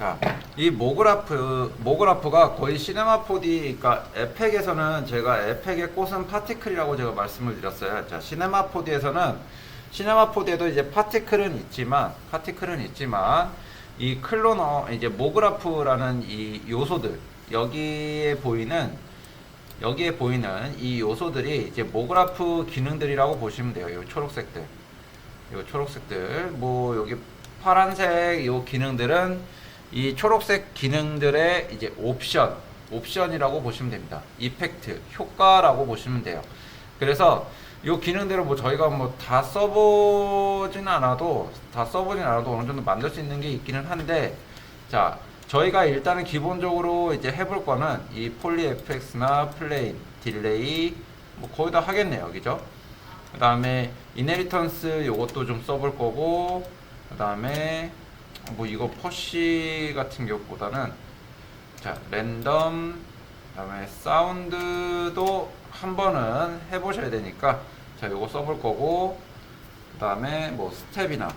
자, 이 모그라프, 모그라프가 거의 시네마 4D, 그러니까 에펙에서는 제가 에펙의 꽃은 파티클이라고 제가 말씀을 드렸어요. 자, 시네마 4D에서는 시네마 4D에도 이제 파티클은 있지만, 파티클은 있지만, 이 클로너, 이제 모그라프라는 이 요소들, 여기에 보이는, 여기에 보이는 이 요소들이 이제 모그라프 기능들이라고 보시면 돼요. 요 초록색들. 요 초록색들. 뭐, 여기 파란색 요 기능들은 이 초록색 기능들의 이제 옵션, 옵션이라고 보시면 됩니다. 이펙트, 효과라고 보시면 돼요. 그래서 이 기능들을 뭐 저희가 뭐 다 써보진 않아도 다 써보진 않아도 어느 정도 만들 수 있는 게 있기는 한데 자 저희가 일단은 기본적으로 이제 해볼 거는 이 폴리 FX나 플레인, 딜레이 뭐 거의 다 하겠네요, 그죠? 그 다음에 이네리턴스 요것도 좀 써볼 거고 그 다음에 뭐 이거 퍼시 같은 경우보다는 자 랜덤 그다음에 사운드도 한 번은 해보셔야 되니까 자 요거 써볼 거고 그다음에 뭐 스텝이나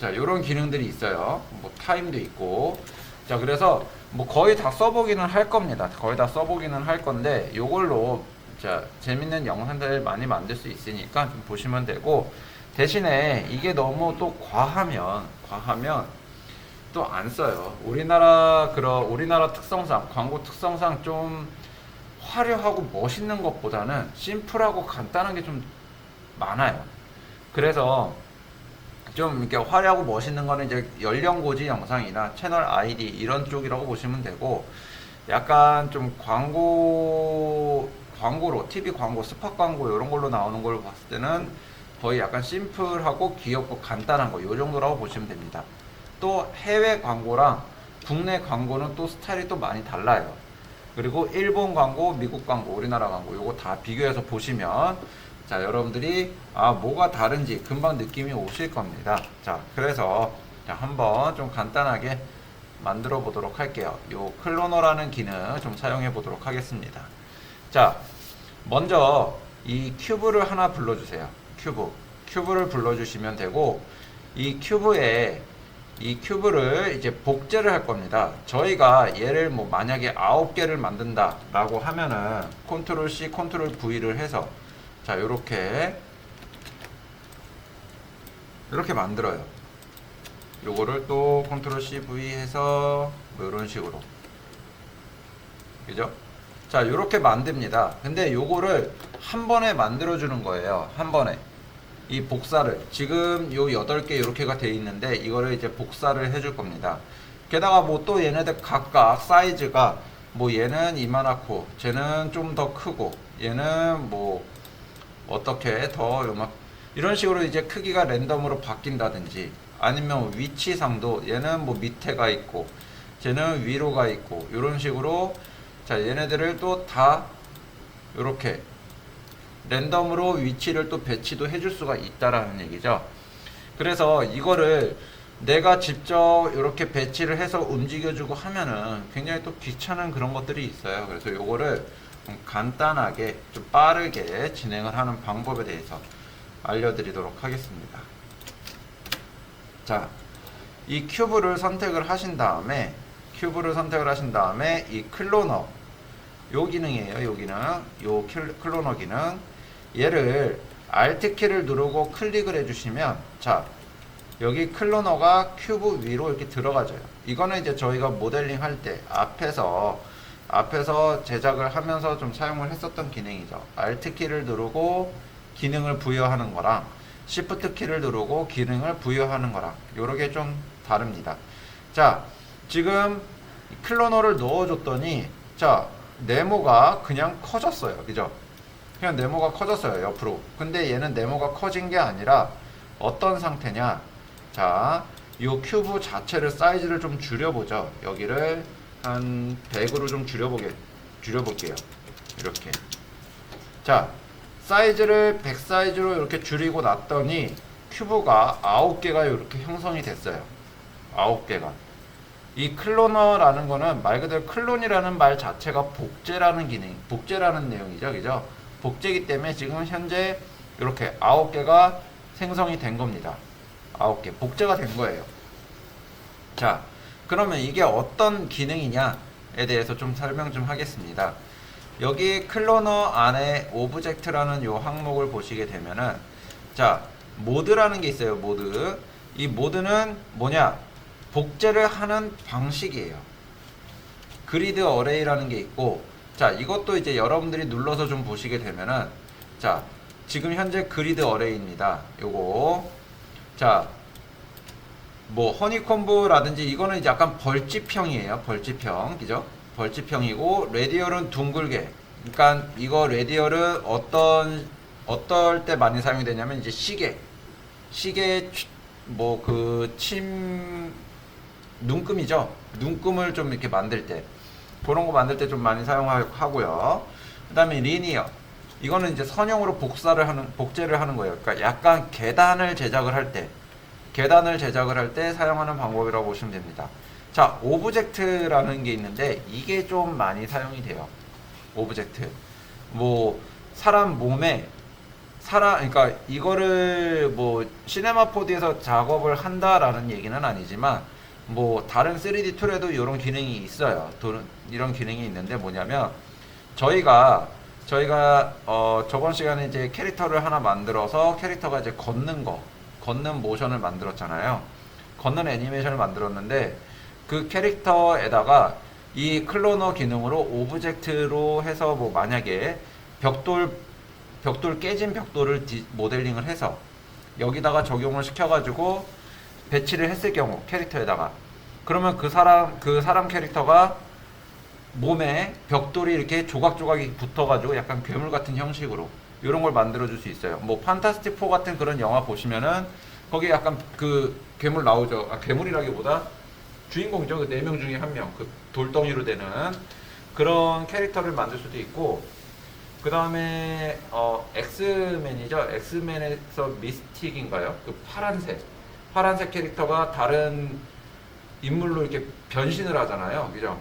자 요런 기능들이 있어요. 뭐 타임도 있고. 자 그래서 뭐 거의 다 써보기는 할 겁니다. 거의 다 써보기는 할 건데 요걸로 자 재밌는 영상들 많이 만들 수 있으니까 좀 보시면 되고 대신에 이게 너무 또 과하면 과하면 또 안 써요. 우리나라 그런 우리나라 특성상 광고 특성상 좀 화려하고 멋있는 것보다는 심플하고 간단한 게 좀 많아요. 그래서 좀 이렇게 화려하고 멋있는 거는 이제 연령 고지 영상이나 채널 아이디 이런 쪽이라고 보시면 되고 약간 좀 광고 광고로 TV 광고 스팟 광고 이런 걸로 나오는 걸 봤을 때는 거의 약간 심플하고 귀엽고 간단한 거 요 정도라고 보시면 됩니다. 또 해외 광고랑 국내 광고는 또 스타일이 또 많이 달라요. 그리고 일본 광고, 미국 광고, 우리나라 광고 요거 다 비교해서 보시면 자 여러분들이 아 뭐가 다른지 금방 느낌이 오실 겁니다. 자 그래서 자, 한번 좀 간단하게 만들어 보도록 할게요. 요 클로너라는 기능 좀 사용해 보도록 하겠습니다. 자 먼저 이 큐브를 하나 불러주세요. 큐브 큐브를 불러주시면 되고 이 큐브에 이 큐브를 이제 복제를 할 겁니다. 저희가 얘를 뭐 만약에 아홉 개를 만든다 라고 하면은 컨트롤 C, 컨트롤 V를 해서 자, 요렇게 이렇게 만들어요. 요거를 또 컨트롤 C, V 해서 뭐 이런 식으로 그죠? 자, 요렇게 만듭니다. 근데 요거를 한 번에 만들어 주는 거예요. 한 번에. 이 복사를 지금 요 8개 이렇게가 돼 있는데 이거를 이제 복사를 해줄 겁니다. 게다가 뭐 또 얘네들 각각 사이즈가 뭐 얘는 이만하고 쟤는 좀 더 크고 얘는 뭐 어떻게 더 요막 이런 식으로 이제 크기가 랜덤으로 바뀐다든지 아니면 위치상도 얘는 뭐 밑에가 있고 쟤는 위로가 있고 이런 식으로 자 얘네들을 또 다 이렇게 랜덤으로 위치를 또 배치도 해줄 수가 있다라는 얘기죠. 그래서 이거를 내가 직접 이렇게 배치를 해서 움직여주고 하면은 굉장히 또 귀찮은 그런 것들이 있어요. 그래서 요거를 좀 간단하게 좀 빠르게 진행을 하는 방법에 대해서 알려드리도록 하겠습니다. 자, 이 큐브를 선택을 하신 다음에 큐브를 선택을 하신 다음에 이 클로너 요 기능이에요. 요 기능. 요 클- 클로너 기능. 얘를 Alt 키를 누르고 클릭을 해주시면 자 여기 클로너가 큐브 위로 이렇게 들어가져요. 이거는 이제 저희가 모델링 할 때 앞에서 앞에서 제작을 하면서 좀 사용을 했었던 기능이죠. Alt 키를 누르고 기능을 부여하는 거랑 Shift 키를 누르고 기능을 부여하는 거랑 요렇게 좀 다릅니다. 자, 지금 클로너를 넣어줬더니 자 네모가 그냥 커졌어요. 그죠? 그냥 네모가 커졌어요. 옆으로. 근데 얘는 네모가 커진 게 아니라 어떤 상태냐? 자, 이 큐브 자체를 사이즈를 좀 줄여보죠. 여기를 한 100으로 좀 줄여보게 줄여볼게요. 이렇게. 자, 사이즈를 100 사이즈로 이렇게 줄이고 났더니 큐브가 9개가 이렇게 형성이 됐어요. 9개가. 이 클로너라는 거는 말 그대로 클론이라는 말 자체가 복제라는 기능, 복제라는 내용이죠. 그죠? 복제기 때문에 지금 현재 이렇게 9개가 생성이 된 겁니다. 9개. 복제가 된 거예요. 자, 그러면 이게 어떤 기능이냐에 대해서 좀 설명 좀 하겠습니다. 여기 클로너 안에 오브젝트라는 요 항목을 보시게 되면은 자 모드라는 게 있어요. 모드. 이 모드는 뭐냐? 복제를 하는 방식이에요. 그리드 어레이라는 게 있고 자 이것도 이제 여러분들이 눌러서 좀 보시게 되면은 자 지금 현재 그리드 어레이입니다. 요거 자 뭐 허니콤브라든지 이거는 이제 약간 벌집형이에요. 벌집형, 그죠? 벌집형이고 레디얼은 둥글게. 그러니까 이거 레디얼은 어떤 어떨 때 많이 사용이 되냐면 이제 시계, 시계 뭐 그 침 눈금이죠. 눈금을 좀 이렇게 만들 때 그런 거 만들 때 좀 많이 사용하고요. 그 다음에 리니어. 이거는 이제 선형으로 복사를 하는 복제를 하는 거예요. 그러니까 약간 계단을 제작을 할 때 계단을 제작을 할 때 사용하는 방법이라고 보시면 됩니다. 자, 오브젝트라는 게 있는데 이게 좀 많이 사용이 돼요. 오브젝트. 뭐 사람 몸에 사람 그러니까 이거를 뭐 시네마 4D에서 작업을 한다라는 얘기는 아니지만 뭐 다른 3D 툴에도 이런 기능이 있어요. 도- 이런 기능이 있는데 뭐냐면 저희가 저희가 어 저번 시간에 이제 캐릭터를 하나 만들어서 캐릭터가 이제 걷는 거 걷는 모션을 만들었잖아요. 걷는 애니메이션을 만들었는데 그 캐릭터에다가 이 클로너 기능으로 오브젝트로 해서 뭐 만약에 벽돌 벽돌 깨진 벽돌을 디- 모델링을 해서 여기다가 적용을 시켜가지고 배치를 했을 경우 캐릭터에다가 그러면 그 사람 그 사람 캐릭터가 몸에 벽돌이 이렇게 조각조각이 붙어가지고 약간 괴물 같은 형식으로 이런 걸 만들어줄 수 있어요. 뭐 판타스틱 4 같은 그런 영화 보시면은 거기에 약간 그 괴물 나오죠. 아, 괴물이라기보다 주인공이죠. 그 네 명 중에 한 명. 그 돌덩이로 되는 그런 캐릭터를 만들 수도 있고 그 다음에 어 엑스맨이죠. 엑스맨에서 미스틱인가요? 그 파란색 파란색 캐릭터가 다른 인물로 이렇게 변신을 하잖아요. 그죠?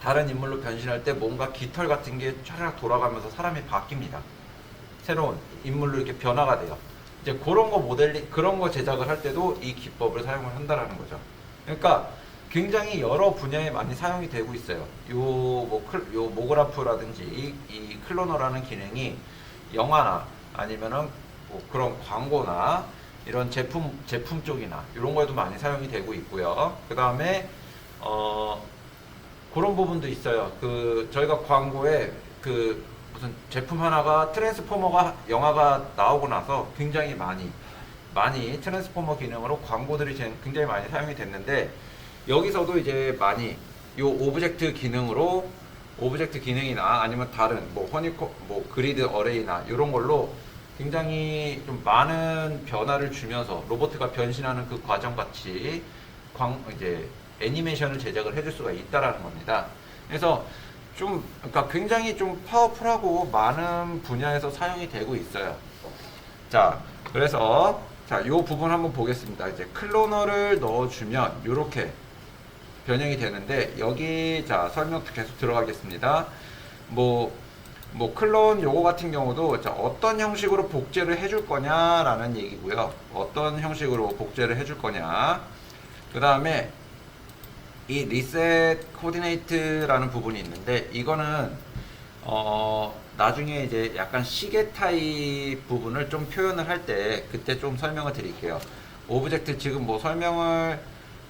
다른 인물로 변신할 때 뭔가 깃털 같은 게 촤락 돌아가면서 사람이 바뀝니다. 새로운 인물로 이렇게 변화가 돼요. 이제 그런 거 모델링, 그런 거 제작을 할 때도 이 기법을 사용을 한다라는 거죠. 그러니까 굉장히 여러 분야에 많이 사용이 되고 있어요. 요, 뭐, 클, 요 모그라프라든지 이, 이 클로너라는 기능이 영화나 아니면은 뭐 그런 광고나 이런 제품, 제품 쪽이나 이런 거에도 많이 사용이 되고 있고요. 그 다음에, 어, 그런 부분도 있어요. 그 저희가 광고에 그 무슨 제품 하나가 트랜스포머가 영화가 나오고 나서 굉장히 많이 많이 트랜스포머 기능으로 광고들이 제- 굉장히 많이 사용이 됐는데 여기서도 이제 많이 요 오브젝트 기능으로 오브젝트 기능이나 아니면 다른 뭐 허니코 뭐 그리드 어레이나 이런 걸로 굉장히 좀 많은 변화를 주면서 로봇가 변신하는 그 과정 같이 광 이제 애니메이션을 제작을 해줄 수가 있다라는 겁니다. 그래서 좀 그러니까 굉장히 좀 파워풀하고 많은 분야에서 사용이 되고 있어요. 자, 그래서 자, 요 부분 한번 보겠습니다. 이제 클로너를 넣어주면 이렇게 변형이 되는데 여기 자 설명 계속 들어가겠습니다. 뭐, 뭐 클론 요거 같은 경우도 자, 어떤 형식으로 복제를 해줄 거냐라는 얘기고요. 어떤 형식으로 복제를 해줄 거냐. 그 다음에 이 리셋 코디네이트라는 부분이 있는데 이거는 어 나중에 이제 약간 시계 타입 부분을 좀 표현을 할 때 그때 좀 설명을 드릴게요. 오브젝트 지금 뭐 설명을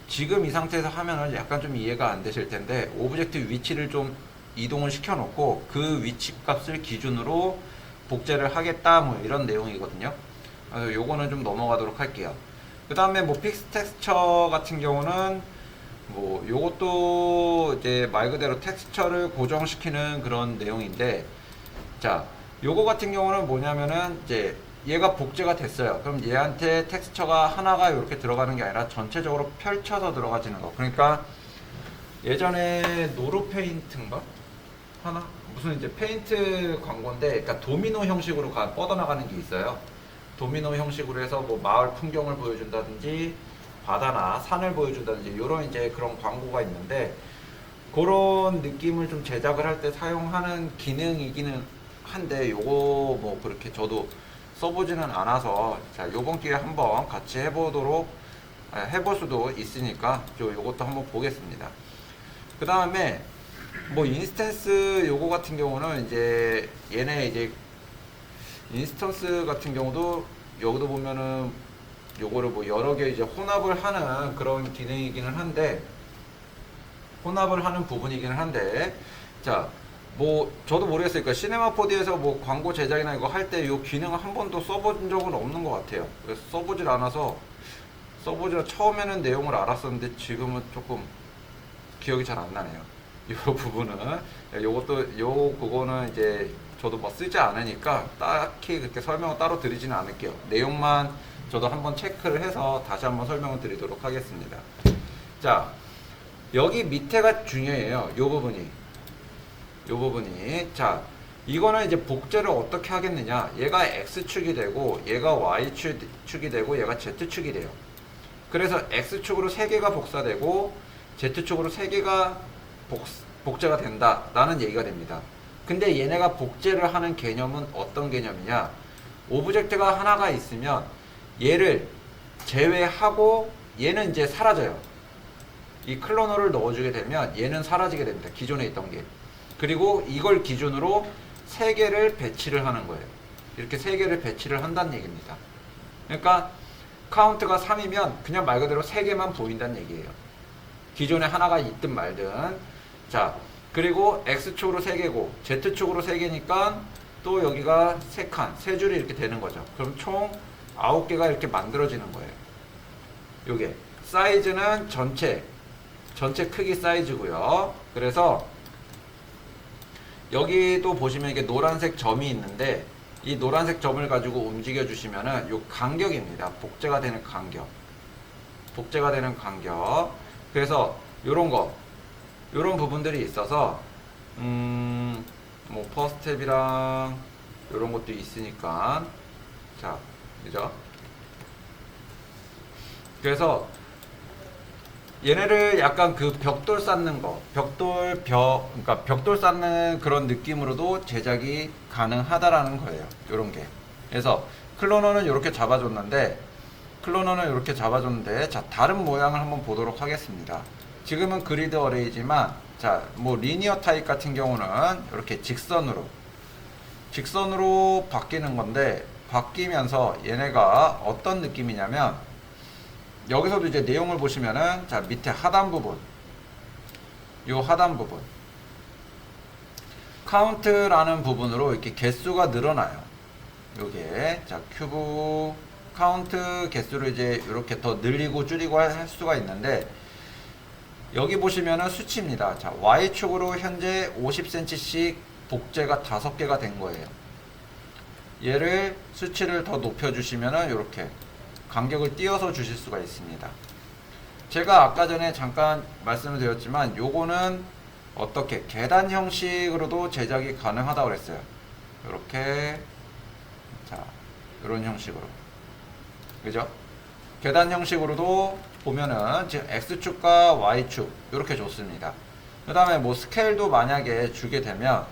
지금 이 상태에서 하면은 약간 좀 이해가 안 되실 텐데 오브젝트 위치를 좀 이동을 시켜 놓고 그 위치 값을 기준으로 복제를 하겠다 뭐 이런 내용이거든요. 그래서 요거는 좀 넘어가도록 할게요. 그 다음에 뭐 픽스 텍스처 같은 경우는 뭐 요것도 이제 말 그대로 텍스처를 고정시키는 그런 내용인데 자 요거 같은 경우는 뭐냐면은 이제 얘가 복제가 됐어요 그럼 얘한테 텍스처가 하나가 이렇게 들어가는 게 아니라 전체적으로 펼쳐서 들어가지는 거 그러니까 예전에 노루 페인트인가 하나 무슨 이제 페인트 광고인데 그러니까 도미노 형식으로 가 뻗어나가는 게 있어요 도미노 형식으로 해서 뭐 마을 풍경을 보여준다든지 바다나 산을 보여준다든지 이런 이제 그런 광고가 있는데 그런 느낌을 좀 제작을 할 때 사용하는 기능이기는 한데 요거 뭐 그렇게 저도 써보지는 않아서 자 요번 기회에 한번 같이 해보도록 아, 해볼 수도 있으니까 저 요것도 한번 보겠습니다. 그 다음에 뭐 인스턴스 요거 같은 경우는 이제 얘네 이제 인스턴스 같은 경우도 여기도 보면은 요거를 뭐 여러 개 이제 혼합을 하는 그런 기능이기는 한데 혼합을 하는 부분이기는 한데 자 뭐 저도 모르겠어요. 그러니까 시네마 4D에서 뭐 광고 제작이나 이거 할때이 기능을 한 번도 써본 적은 없는 것 같아요. 그래서 써보질 않아서 써보질 처음에는 내용을 알았었는데 지금은 조금 기억이 잘 안 나네요. 이 부분은 요것도 요 그거는 이제 저도 뭐 쓰지 않으니까 딱히 그렇게 설명을 따로 드리지는 않을게요. 내용만 저도 한번 체크를 해서 다시 한번 설명을 드리도록 하겠습니다. 자 여기 밑에가 중요해요. 요 부분이 요 부분이 자 이거는 이제 복제를 어떻게 하겠느냐 얘가 x축이 되고 얘가 y축이 되고 얘가 z축이 돼요 그래서 x축으로 3개가 복사되고 z축으로 3개가 복, 복제가 된다 라는 얘기가 됩니다 근데 얘네가 복제를 하는 개념은 어떤 개념이냐 오브젝트가 하나가 있으면 얘를 제외하고 얘는 이제 사라져요 이 클로너를 넣어주게 되면 얘는 사라지게 됩니다 기존에 있던 게 그리고 이걸 기준으로 세 개를 배치를 하는 거예요. 이렇게 세 개를 배치를 한다는 얘기입니다. 그러니까 카운트가 3이면 그냥 말 그대로 세 개만 보인다는 얘기예요. 기존에 하나가 있든 말든. 자, 그리고 X축으로 세 개고 Z축으로 세 개니까 또 여기가 세 칸, 세 줄이 이렇게 되는 거죠. 그럼 총 아홉 개가 이렇게 만들어지는 거예요. 요게 사이즈는 전체 전체 크기 사이즈고요. 그래서 여기도 보시면 이게 노란색 점이 있는데 이 노란색 점을 가지고 움직여 주시면은 요 간격입니다. 복제가 되는 간격. 복제가 되는 간격. 그래서 요런 거 요런 부분들이 있어서 음 뭐 퍼스텝이랑 요런 것도 있으니까 자, 그죠? 그래서 얘네를 약간 그 벽돌 쌓는 거, 벽돌 벽, 그러니까 벽돌 쌓는 그런 느낌으로도 제작이 가능하다라는 거예요. 요런 게. 그래서 클로너는 이렇게 잡아줬는데, 클로너는 이렇게 잡아줬는데, 자, 다른 모양을 한번 보도록 하겠습니다. 지금은 그리드 어레이지만, 자, 뭐 리니어 타입 같은 경우는 이렇게 직선으로, 직선으로 바뀌는 건데, 바뀌면서 얘네가 어떤 느낌이냐면, 여기서도 이제 내용을 보시면은 자 밑에 하단 부분 요 하단 부분. 카운트라는 부분으로 이렇게 개수가 늘어나요. 요게 자 큐브 카운트 개수를 이제 이렇게 더 늘리고 줄이고 할 수가 있는데 여기 보시면은 수치입니다 자 Y축으로 현재 50cm씩 복제가 5개가 된 거예요 얘를 수치를 더 높여 주시면은 이렇게 간격을 띄어서 주실 수가 있습니다. 제가 아까 전에 잠깐 말씀을 드렸지만 요거는 어떻게 계단 형식으로도 제작이 가능하다고 그랬어요. 이렇게 자 이런 형식으로 그죠? 계단 형식으로도 보면은 지금 x축과 y축 이렇게 줬습니다. 그 다음에 뭐 스케일도 만약에 주게 되면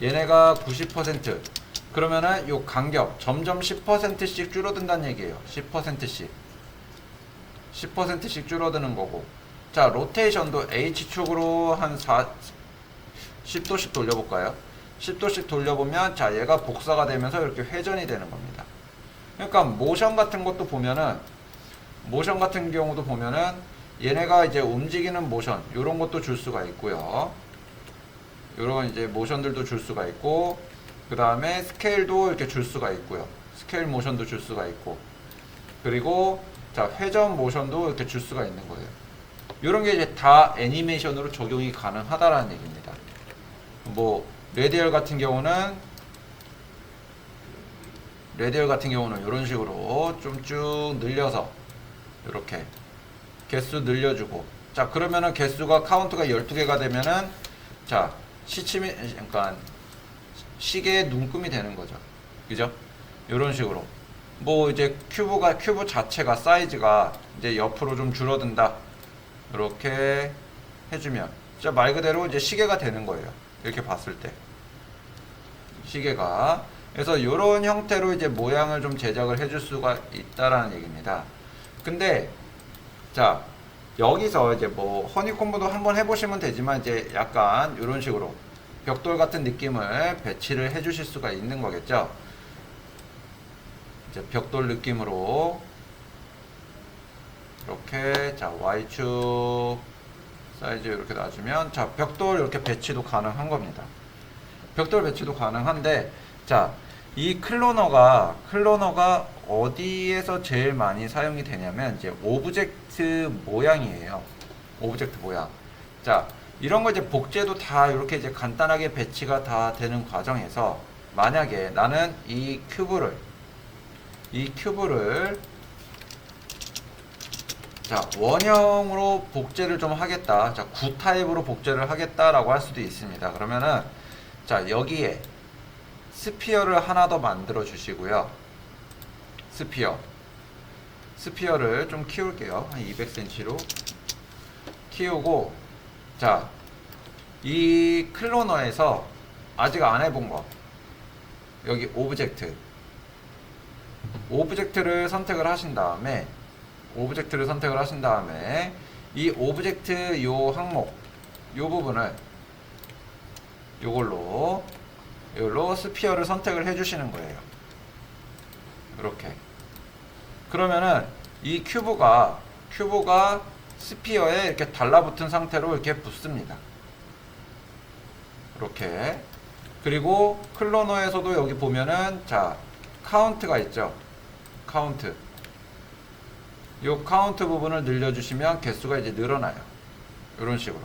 얘네가 90% 그러면은 요 간격 점점 10%씩 줄어든다는 얘기예요. 10%씩. 10%씩 줄어드는 거고. 자, 로테이션도 H축으로 한 4, 10도씩 돌려볼까요? 10도씩 돌려보면, 자, 얘가 복사가 되면서 이렇게 회전이 되는 겁니다. 그러니까, 모션 같은 것도 보면은, 모션 같은 경우도 보면은, 얘네가 이제 움직이는 모션, 요런 것도 줄 수가 있고요. 요런 이제 모션들도 줄 수가 있고, 그 다음에 스케일도 이렇게 줄 수가 있고요. 스케일 모션도 줄 수가 있고. 그리고 자 회전 모션도 이렇게 줄 수가 있는 거예요. 이런 게 이제 다 애니메이션으로 적용이 가능하다라는 얘기입니다. 뭐 레디얼 같은 경우는 레디얼 같은 경우는 이런 식으로 좀 쭉 늘려서 이렇게 개수 늘려주고 자 그러면은 개수가 카운트가 12개가 되면은 자 시침이 그러니까 시계의 눈금이 되는 거죠. 그죠? 이런 식으로. 뭐 이제 큐브가 큐브 자체가 사이즈가 이제 옆으로 좀 줄어든다. 이렇게 해주면 진짜 말 그대로 이제 시계가 되는 거예요. 이렇게 봤을 때 시계가 그래서 이런 형태로 이제 모양을 좀 제작을 해줄 수가 있다라는 얘기입니다. 근데 자, 여기서 이제 뭐 허니콤보도 한번 해보시면 되지만 이제 약간 이런 식으로 벽돌 같은 느낌을 배치를 해주실 수가 있는 거겠죠. 이제 벽돌 느낌으로 이렇게 자 Y축 사이즈 이렇게 놔주면 자 벽돌 이렇게 배치도 가능한 겁니다. 벽돌 배치도 가능한데 자 이 클로너가 클로너가 어디에서 제일 많이 사용이 되냐면 이제 오브젝트 모양이에요. 오브젝트 모양. 자 이런 거 이제 복제도 다 이렇게 이제 간단하게 배치가 다 되는 과정에서 만약에 나는 이 큐브를 이 큐브를 자 원형으로 복제를 좀 하겠다 자 구타입으로 복제를 하겠다라고 할 수도 있습니다 그러면은 자 여기에 스피어를 하나 더 만들어 주시고요. 스피어. 스피어를 좀 키울게요. 한 200cm로. 키우고 자 이 클로너에서 아직 안 해본 거. 여기 오브젝트. 오브젝트를 선택을 하신 다음에 오브젝트를 선택을 하신 다음에 이 오브젝트 요 항목 요 부분을 요걸로 요걸로 스피어를 선택을 해 주시는 거예요. 이렇게. 그러면은 이 큐브가 큐브가 스피어에 이렇게 달라붙은 상태로 이렇게 붙습니다. 이렇게. 그리고 클로너에서도 여기 보면은 자 카운트가 있죠. 카운트. 요 카운트 부분을 늘려주시면 개수가 이제 늘어나요. 이런 식으로.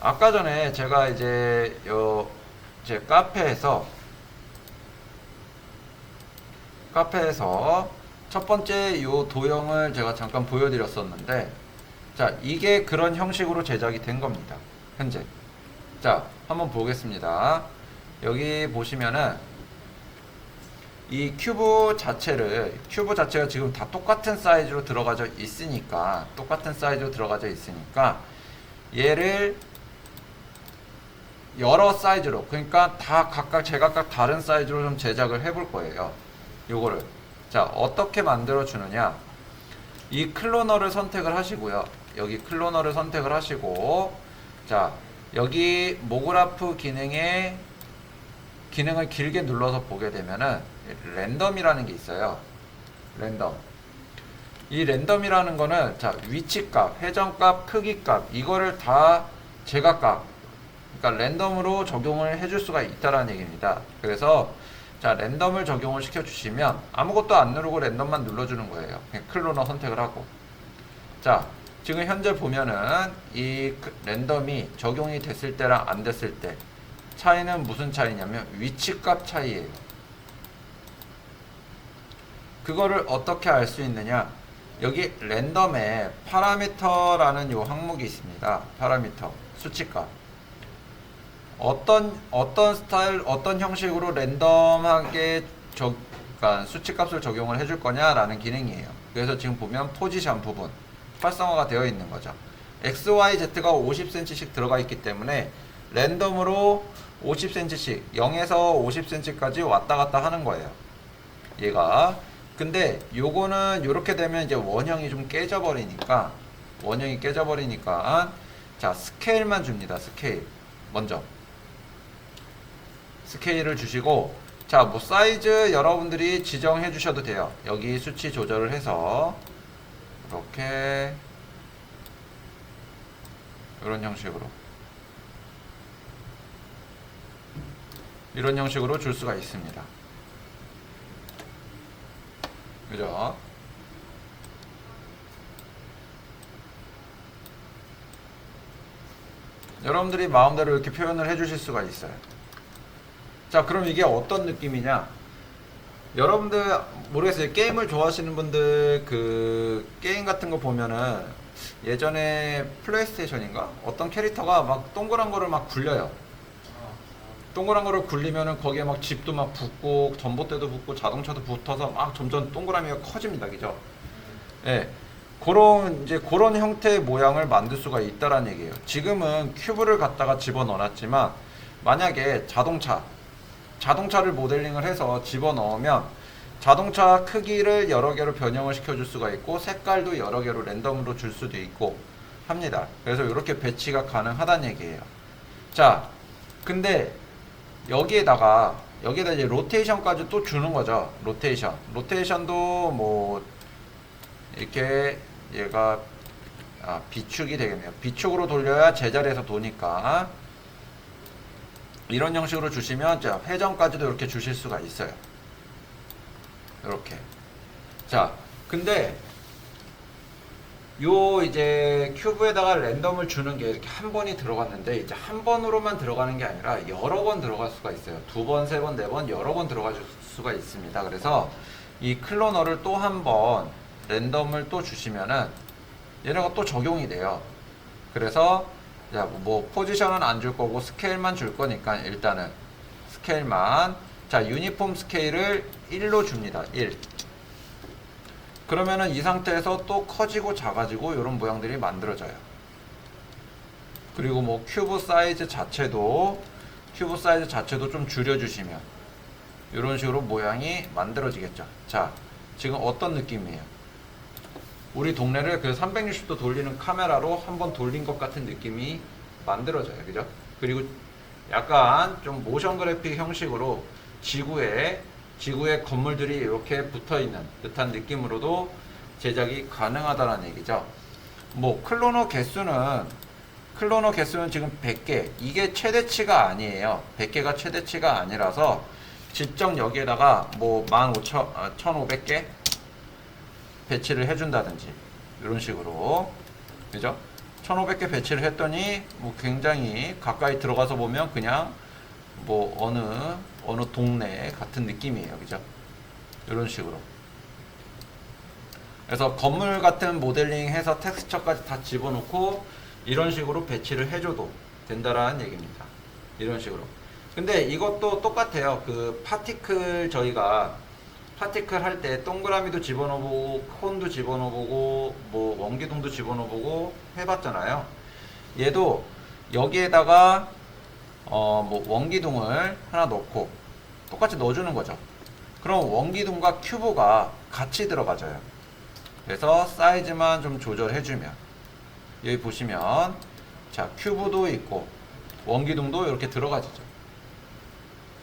아까 전에 제가 이제 요 제 카페에서 카페에서 첫 번째 요 도형을 제가 잠깐 보여드렸었는데 자 이게 그런 형식으로 제작이 된 겁니다. 현재. 자 한번 보겠습니다. 여기 보시면은 이 큐브 자체를 큐브 자체가 지금 다 똑같은 사이즈로 들어가져 있으니까 똑같은 사이즈로 들어가져 있으니까 얘를 여러 사이즈로 그러니까 다 각각 제각각 다른 사이즈로 좀 제작을 해볼 거예요 요거를 자 어떻게 만들어 주느냐 이 클로너를 선택을 하시고요 여기 클로너를 선택을 하시고 자 여기 모그라프 기능에 기능을 길게 눌러서 보게 되면은 랜덤이라는 게 있어요. 랜덤. 이 랜덤이라는 거는 자 위치값, 회전값, 크기값 이거를 다 제각각 그러니까 랜덤으로 적용을 해줄 수가 있다라는 얘기입니다. 그래서 자 랜덤을 적용을 시켜주시면 아무것도 안 누르고 랜덤만 눌러주는 거예요. 클로너 선택을 하고 자 지금 현재 보면은 이그 랜덤이 적용이 됐을 때랑 안 됐을 때 차이는 무슨 차이냐면 위치값 차이예요. 그거를 어떻게 알 수 있느냐? 여기 랜덤에 파라미터라는 요 항목이 있습니다. 파라미터 수치값. 어떤 어떤 스타일 어떤 형식으로 랜덤하게 적 그러니까 수치값을 적용을 해줄 거냐라는 기능이에요. 그래서 지금 보면 포지션 부분 활성화가 되어 있는 거죠. x, y, z가 50cm씩 들어가 있기 때문에 랜덤으로 50cm씩 0에서 50cm까지 왔다 갔다 하는 거예요. 얘가 근데 요거는 요렇게 되면 이제 원형이 좀 깨져 버리니까 원형이 깨져 버리니까 자 스케일만 줍니다. 스케일 먼저 스케일을 주시고 자 뭐 사이즈 여러분들이 지정해 주셔도 돼요. 여기 수치 조절을 해서 이렇게 이런 형식으로 이런 형식으로 줄 수가 있습니다. 그죠? 여러분들이 마음대로 이렇게 표현을 해 주실 수가 있어요. 자, 그럼 이게 어떤 느낌이냐? 여러분들 모르겠어요. 게임을 좋아하시는 분들 그 게임 같은 거 보면은 예전에 플레이스테이션인가? 어떤 캐릭터가 막 동그란 거를 막 굴려요. 동그란 거를 굴리면은 거기에 막 집도 막 붙고 전봇대도 붙고 자동차도 붙어서 막 점점 동그라미가 커집니다. 그죠? 예. 그런 이제 그런 형태의 모양을 만들 수가 있다라는 얘기예요. 지금은 큐브를 갖다가 집어 넣어놨지만 만약에 자동차 자동차를 모델링을 해서 집어넣으면 자동차 크기를 여러 개로 변형을 시켜줄 수가 있고 색깔도 여러 개로 랜덤으로 줄 수도 있고 합니다. 그래서 이렇게 배치가 가능하다는 얘기예요. 자, 근데 여기에다가 여기에다 이제 로테이션까지 또 주는 거죠. 로테이션. 로테이션도 뭐 이렇게 얘가 아, 비축이 되겠네요. 비축으로 돌려야 제자리에서 도니까 이런 형식으로 주시면 자 회전까지도 이렇게 주실 수가 있어요. 이렇게. 자, 근데 요 이제 큐브에다가 랜덤을 주는 게 이렇게 한 번이 들어갔는데 이제 한 번으로만 들어가는 게 아니라 여러 번 들어갈 수가 있어요. 두 번, 세 번, 네 번 여러 번 들어갈 수가 있습니다. 그래서 이 클로너를 또 한 번 랜덤을 또 주시면은 얘네가 또 적용이 돼요. 그래서 야, 뭐 포지션은 안 줄 거고 스케일만 줄 거니까 일단은 스케일만 자 유니폼 스케일을 1로 줍니다. 1 그러면은 이 상태에서 또 커지고 작아지고 이런 모양들이 만들어져요. 그리고 뭐 큐브 사이즈 자체도 큐브 사이즈 자체도 좀 줄여주시면 이런 식으로 모양이 만들어지겠죠. 자, 지금 어떤 느낌이에요? 우리 동네를 그 360도 돌리는 카메라로 한번 돌린 것 같은 느낌이 만들어져요. 그죠? 그리고 약간 좀 모션 그래픽 형식으로 지구에 지구에 건물들이 이렇게 붙어 있는 듯한 느낌으로도 제작이 가능하다는 얘기죠. 뭐 클로너 개수는 클로너 개수는 지금 100개. 이게 최대치가 아니에요. 100개가 최대치가 아니라서 직접 여기에다가 뭐 15,000, 아, 1,500개 배치를 해준다든지 이런 식으로 그죠? 1,500개 배치를 했더니 뭐 굉장히 가까이 들어가서 보면 그냥 뭐 어느 어느 동네 같은 느낌이에요, 그죠? 이런 식으로. 그래서 건물 같은 모델링 해서 텍스처까지 다 집어넣고 이런 식으로 배치를 해줘도 된다라는 얘기입니다. 이런 식으로. 근데 이것도 똑같아요. 그 파티클 저희가 파티클 할 때 동그라미도 집어넣어보고 콘도 집어넣어보고 뭐 원기둥도 집어넣어보고 해봤잖아요. 얘도 여기에다가 어 뭐 원기둥을 하나 넣고 똑같이 넣어주는 거죠. 그럼 원기둥과 큐브가 같이 들어가져요. 그래서 사이즈만 좀 조절해주면 여기 보시면 자 큐브도 있고 원기둥도 이렇게 들어가지죠.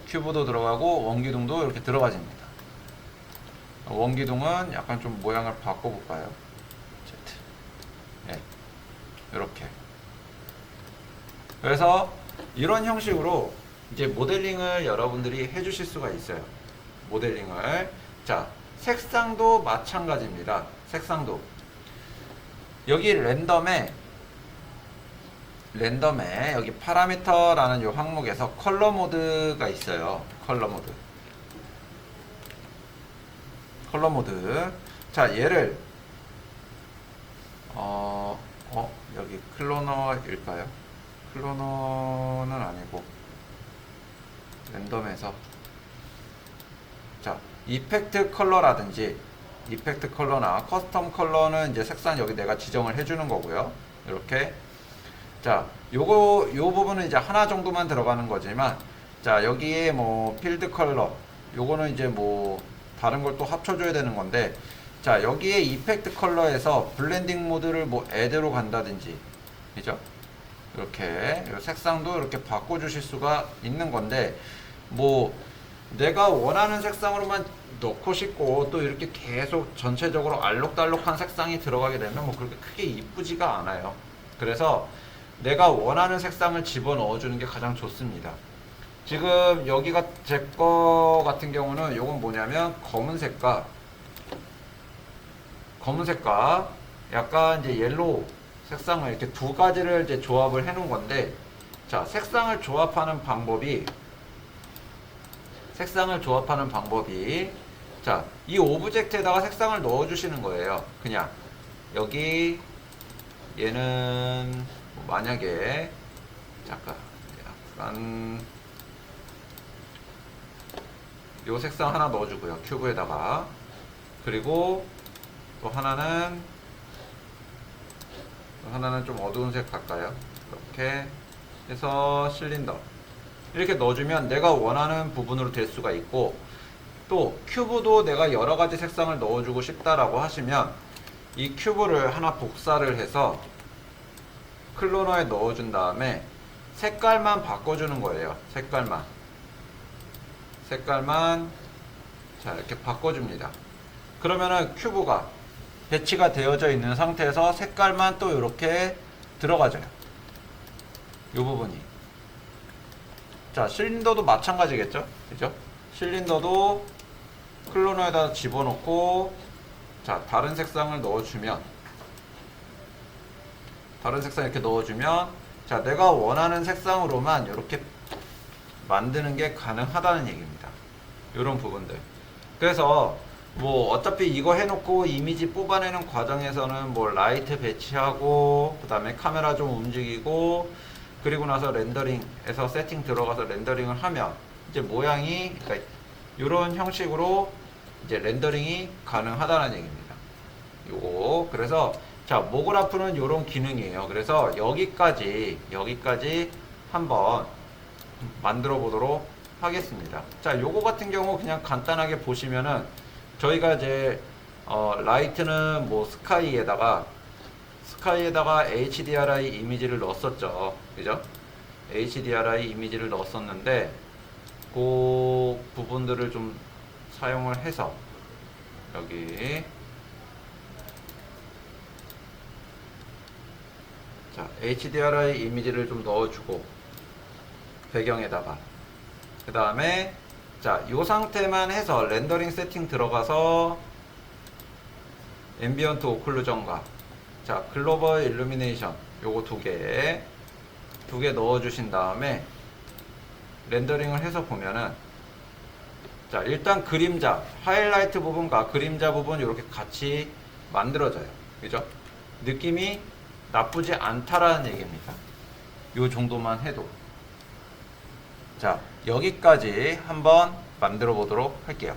큐브도 들어가고 원기둥도 이렇게 들어가집니다. 원기둥은 약간 좀 모양을 바꿔볼까요? Z. 예. 이렇게. 그래서 이런 형식으로 이제 모델링을 여러분들이 해주실 수가 있어요. 모델링을. 자, 색상도 마찬가지입니다. 색상도. 여기 랜덤에 랜덤에 여기 파라미터라는 요 항목에서 컬러 모드가 있어요. 컬러 모드. 컬러 모드. 자, 얘를 어, 어, 여기 클로너일까요? 클로너는 아니고 랜덤에서 자, 이펙트 컬러라든지 이펙트 컬러나 커스텀 컬러는 이제 색상 여기 내가 지정을 해 주는 거고요. 이렇게 자, 요거 요 부분은 이제 하나 정도만 들어가는 거지만 자, 여기에 뭐 필드 컬러 요거는 이제 뭐 다른 걸 또 합쳐줘야 되는 건데 자, 여기에 이펙트 컬러에서 블렌딩 모드를 뭐 애대로 간다든지 그죠? 이렇게 요 색상도 이렇게 바꿔주실 수가 있는 건데 뭐 내가 원하는 색상으로만 넣고 싶고 또 이렇게 계속 전체적으로 알록달록한 색상이 들어가게 되면 뭐 그렇게 크게 이쁘지가 않아요. 그래서 내가 원하는 색상을 집어 넣어 주는 게 가장 좋습니다. 지금 여기가 제 거 같은 경우는 요건 뭐냐면 검은색과 검은색과 약간 이제 옐로우 색상을 이렇게 두 가지를 이제 조합을 해 놓은 건데 자 색상을 조합하는 방법이 색상을 조합하는 방법이 자 이 오브젝트에다가 색상을 넣어 주시는 거예요. 그냥. 여기 얘는 뭐 만약에 잠깐 약간 요 색상 하나 넣어주고요 큐브에다가 그리고 또 하나는 또 하나는 좀 어두운 색 갈까요? 이렇게 해서 실린더 이렇게 넣어주면 내가 원하는 부분으로 될 수가 있고 또 큐브도 내가 여러 가지 색상을 넣어주고 싶다라고 하시면 이 큐브를 하나 복사를 해서 클로너에 넣어준 다음에 색깔만 바꿔주는 거예요. 색깔만. 색깔만 자 이렇게 바꿔줍니다. 그러면은 큐브가 배치가 되어져 있는 상태에서 색깔만 또 이렇게 들어가져요. 이 부분이. 자 실린더도 마찬가지겠죠? 그죠? 실린더도 클로너에다 집어넣고 자 다른 색상을 넣어주면 다른 색상 이렇게 넣어주면 자 내가 원하는 색상으로만 이렇게 만드는 게 가능하다는 얘기입니다. 이런 부분들. 그래서 뭐 어차피 이거 해놓고 이미지 뽑아내는 과정에서는 뭐 라이트 배치하고 그 다음에 카메라 좀 움직이고 그리고 나서 렌더링에서 세팅 들어가서 렌더링을 하면 이제 모양이 그러니까 이런 형식으로 이제 렌더링이 가능하다는 얘기입니다. 요거 그래서 자 모그라프는 이런 기능이에요. 그래서 여기까지 여기까지 한번 만들어 보도록 하겠습니다. 자 요거 같은 경우 그냥 간단하게 보시면은 저희가 이제 어, 라이트는 뭐 스카이에다가 스카이에다가 HDRI 이미지를 넣었었죠. 그죠? HDRI 이미지를 넣었었는데 그 부분들을 좀 사용을 해서 여기 자 HDRI 이미지를 좀 넣어주고 배경에다가 그 다음에 자, 요 상태만 해서 렌더링 세팅 들어가서 앰비언트 오클루전과 자, 글로벌 일루미네이션 요거 두 개, 두 개 넣어 주신 다음에 렌더링을 해서 보면은 자, 일단 그림자, 하이라이트 부분과 그림자 부분 이렇게 같이 만들어져요. 그죠? 느낌이 나쁘지 않다라는 얘기입니다. 요 정도만 해도. 자, 여기까지 한번 만들어 보도록 할게요.